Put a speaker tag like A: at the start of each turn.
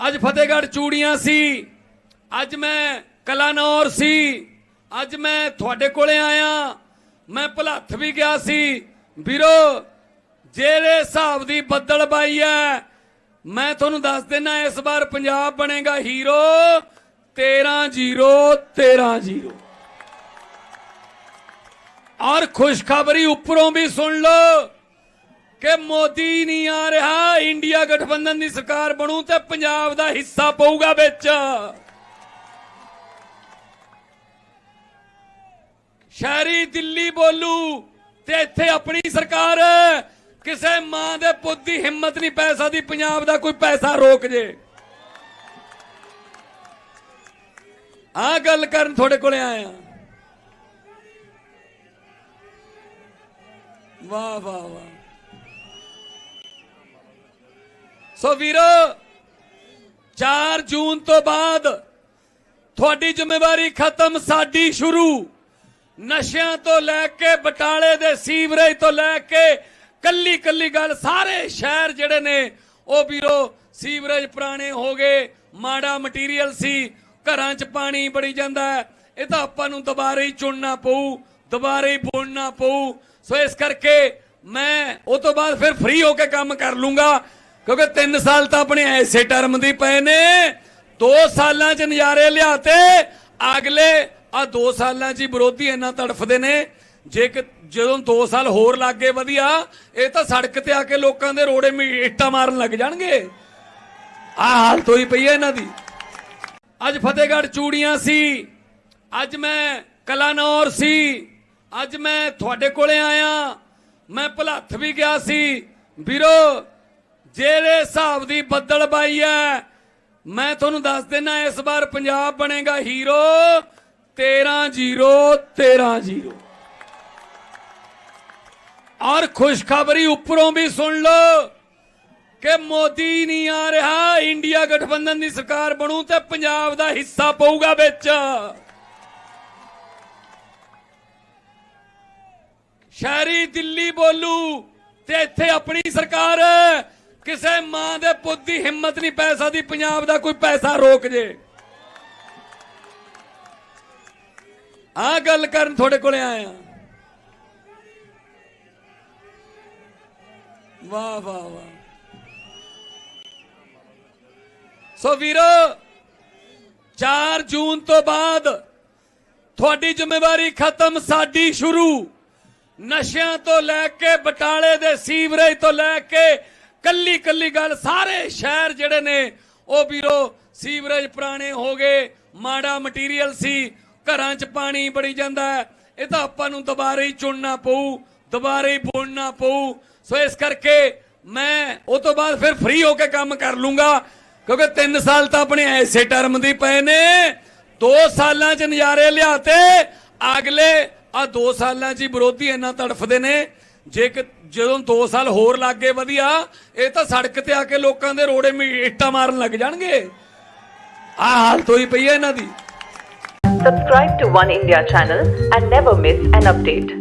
A: ਅੱਜ ਫਤਿਹਗੜ੍ਹ ਚੂੜੀਆਂ ਸੀ, ਅੱਜ ਮੈਂ ਕਲਾਨੌਰ ਸੀ, ਅੱਜ ਮੈਂ ਤੁਹਾਡੇ ਕੋਲੇ ਆਇਆ, ਮੈਂ ਭਲੱਥ ਵੀ ਗਿਆ ਸੀ। ਵੀਰੋ, ਜਿਹੜੇ ਹਿਸਾਬ ਦੀ ਬੱਦਲ ਬਾਈ ਹੈ ਮੈਂ ਤੁਹਾਨੂੰ ਦੱਸ ਦਿੰਨਾ, ਇਸ ਵਾਰ ਪੰਜਾਬ ਬਣੇਗਾ ਹੀਰੋ 13-0 13-0 ਔਰ ਖੁਸ਼ਖਬਰੀ ਉੱਪਰੋਂ ਵੀ ਸੁਣ ਲਓ ਕਿ ਮੋਦੀ ਨਹੀਂ ਆ ਰਿਹਾ, ਇੰਡੀਆ ਗਠਬੰਧਨ ਦੀ ਸਰਕਾਰ ਬਣੂ ਤੇ ਪੰਜਾਬ ਦਾ ਹਿੱਸਾ ਪਊਗਾ ਵਿੱਚ। ਸ਼ਹਿਰੀ ਦਿੱਲੀ ਬੋਲੂ ਤੇ ਇੱਥੇ ਆਪਣੀ ਸਰਕਾਰ, ਕਿਸੇ ਮਾਂ ਦੇ ਪੁੱਤ ਦੀ ਹਿੰਮਤ ਨਹੀਂ ਪੈ ਸਕਦੀ, ਪੰਜਾਬ ਦਾ ਕੋਈ ਪੈਸਾ ਰੋਕ ਜੇ। ਆ ਗੱਲ ਕਰਨ ਤੁਹਾਡੇ ਕੋਲੇ ਆਇਆ। ਵਾਹ ਵਾਹ ਵਾਹ। ਸੋ ਵੀਰੋ 4 ਜੂਨ ਤੋਂ ਬਾਅਦ ਤੁਹਾਡੀ ਜ਼ਿੰਮੇਵਾਰੀ ਖਤਮ, ਸਾਡੀ ਸ਼ੁਰੂ। ਨਸ਼ਿਆਂ ਤੋਂ ਲੈ ਕੇ, ਬਟਾਲੇ ਦੇ ਸੀਵਰੇਜ ਤੋਂ ਲੈ ਕੇ ਕੱਲੀ ਕੱਲੀ ਗੱਲ, ਸਾਰੇ ਸ਼ਹਿਰ ਜਿਹੜੇ ਨੇ, ਉਹ ਵੀਰੋ, ਸੀਵਰੇਜ ਪੁਰਾਣੇ ਹੋ ਗਏ, ਮਾੜਾ ਮਟੀਰੀਅਲ ਸੀ, ਘਰਾਂ 'ਚ ਪਾਣੀ ਬੜੀ ਜਾਂਦਾ ਇਹ ਤਾਂ ਆਪਾਂ ਨੂੰ ਦੁਬਾਰੇ ਹੀ ਚੁਣਨਾ ਪਊ, ਦੁਬਾਰੇ ਹੀ ਬੋਲਣਾ ਪਊ। ਸੋ ਇਸ ਕਰਕੇ ਮੈਂ, ਉਹ ਤੋਂ ਬਾਅਦ ਫਿਰ ਫ੍ਰੀ ਹੋ ਕੇ ਕੰਮ ਕਰ ਲੂੰਗਾ। ਕਿਉਂਕਿ 3 ਸਾਲ ਤਾਂ ਆਪਣੇ ਐਸੇ ਟਰਮ ਦੀ ਪਏ ਨੇ। 2 ਸਾਲਾਂ 'ਚ ਨਜ਼ਾਰੇ ਲਿਆਤੇ। ਅਗਲੇ ਆ 2 ਸਾਲਾਂ 'ਚ ਵਿਰੋਧੀ ਇੰਨਾ ਤੜਫਦੇ ਨੇ। ਜੇ ਕਿ ਜਦੋਂ 2 ਸਾਲ ਹੋਰ ਲੱਗੇ ਵਧੀਆ, ਇਹ ਤਾਂ ਸੜਕ ਤੇ ਆ ਕੇ ਲੋਕਾਂ ਦੇ ਰੋੜੇ ਇੱਟਾਂ ਮਾਰਨ ਲੱਗ ਜਾਣਗੇ। ਆ ਹਾਲਤ ਹੋਈ ਪਈ ਹੈ ਇਹਨਾਂ ਦੀ। ਅੱਜ ਫਤਿਹਗੜ੍ਹ ਚੂੜੀਆਂ ਸੀ। ਅੱਜ ਮੈਂ ਕਲਾਨੌਰ ਸੀ। ਅੱਜ ਮੈਂ ਤੁਹਾਡੇ ਕੋਲੇ ਆਇਆ। ਮੈਂ ਭਲੱਥ ਵੀ ਗਿਆ ਸੀ। ਵੀਰੋ ਜਿਹੜੇ ਹਿਸਾਬ ਦੀ ਬੱਦਲ ਬਾਈ ਹੈ ਮੈਂ ਤੁਹਾਨੂੰ ਦੱਸ ਦਿੰਨਾ, ਇਸ ਵਾਰ ਪੰਜਾਬ ਬਣੇਗਾ ਹੀਰੋ 13-0 13-0 ਔਰ ਖੁਸ਼ਖਬਰੀ ਉੱਪਰੋਂ ਵੀ ਸੁਣ ਲਓ ਕਿ ਮੋਦੀ ਨਹੀਂ ਆ ਰਿਹਾ, ਇੰਡੀਆ ਗਠਬੰਧਨ ਦੀ ਸਰਕਾਰ ਬਣੂ ਤੇ ਪੰਜਾਬ ਦਾ ਹਿੱਸਾ ਪਊਗਾ ਵਿੱਚ ਸ਼ਹਿਰੀ ਦਿੱਲੀ ਬੋਲੂ ਤੇ ਇੱਥੇ ਆਪਣੀ ਸਰਕਾਰ ਹੈ। ਕਿਸੇ ਮਾਂ ਦੇ ਪੁੱਤ ਦੀ ਹਿੰਮਤ ਨਹੀਂ ਪੈ ਸਕਦੀ, ਪੰਜਾਬ ਦਾ ਕੋਈ ਪੈਸਾ ਰੋਕ ਜੇ। ਆ ਗੱਲ ਕਰਨ ਤੁਹਾਡੇ ਕੋਲੇ ਆਇਆ। ਵਾਹ ਵਾਹ ਵਾਹ। ਸੋ ਵੀਰੋ 4 ਜੂਨ ਤੋਂ ਬਾਅਦ ਤੁਹਾਡੀ ਜ਼ਿੰਮੇਵਾਰੀ ਖਤਮ, ਸਾਡੀ ਸ਼ੁਰੂ। ਨਸ਼ਿਆਂ ਤੋਂ ਲੈ ਕੇ, ਬਟਾਲੇ ਦੇ ਸੀਵਰੇਜ ਤੋਂ ਲੈ ਕੇ ਕੱਲੀ ਕੱਲੀ ਗੱਲ, ਸਾਰੇ ਸ਼ਹਿਰ ਜਿਹੜੇ ਨੇ, ਉਹ ਵੀਰੋ, ਸੀਵਰੇਜ ਪੁਰਾਣੇ ਹੋ ਗਏ, ਮਾੜਾ ਮਟੀਰੀਅਲ ਸੀ, ਘਰਾਂ 'ਚ ਪਾਣੀ ਬੜੀ ਜਾਂਦਾ ਇਹ ਤਾਂ ਆਪਾਂ ਨੂੰ ਦੁਬਾਰੇ ਹੀ ਚੁਣਨਾ ਪਊ, ਦੁਬਾਰੇ ਹੀ ਬੋਲਣਾ ਪਊ। ਸੋ ਇਸ ਕਰਕੇ ਮੈਂ ਉਹ ਤੋਂ ਬਾਅਦ ਫਿਰ ਫ੍ਰੀ ਹੋ ਕੇ ਕੰਮ ਕਰ ਲੂੰਗਾ, ਕਿਉਂਕਿ 3 ਸਾਲ ਤਾਂ ਆਪਣੇ ਐਸੇ ਟਰਮ ਦੀ ਪਏ ਨੇ 2 ਸਾਲਾਂ 'ਚ ਨਜ਼ਾਰੇ ਲਿਆਤੇ ਅਗਲੇ ਆ 2 ਸਾਲਾਂ 'ਚ ਹੀ ਵਿਰੋਧੀ ਇੰਨਾ ਤੜਫਦੇ ਨੇ ਜੇ ਕਿ ਜਦੋਂ 2 ਸਾਲ ਹੋਰ ਲੱਗੇ ਵਧੀਆ। ਇਹ ਤਾਂ ਸੜਕ ਤੇ ਆ ਕੇ ਲੋਕਾਂ ਦੇ ਰੋੜੇ ਮੀ, ਇੱਟਾਂ ਮਾਰਨ ਲੱਗ ਜਾਣਗੇ। ਆ ਹਾਲਤ ਹੋਈ ਪਈ ਹੈ ਇਹਨਾਂ ਦੀ।
B: Subscribe to One India channel and never miss an update.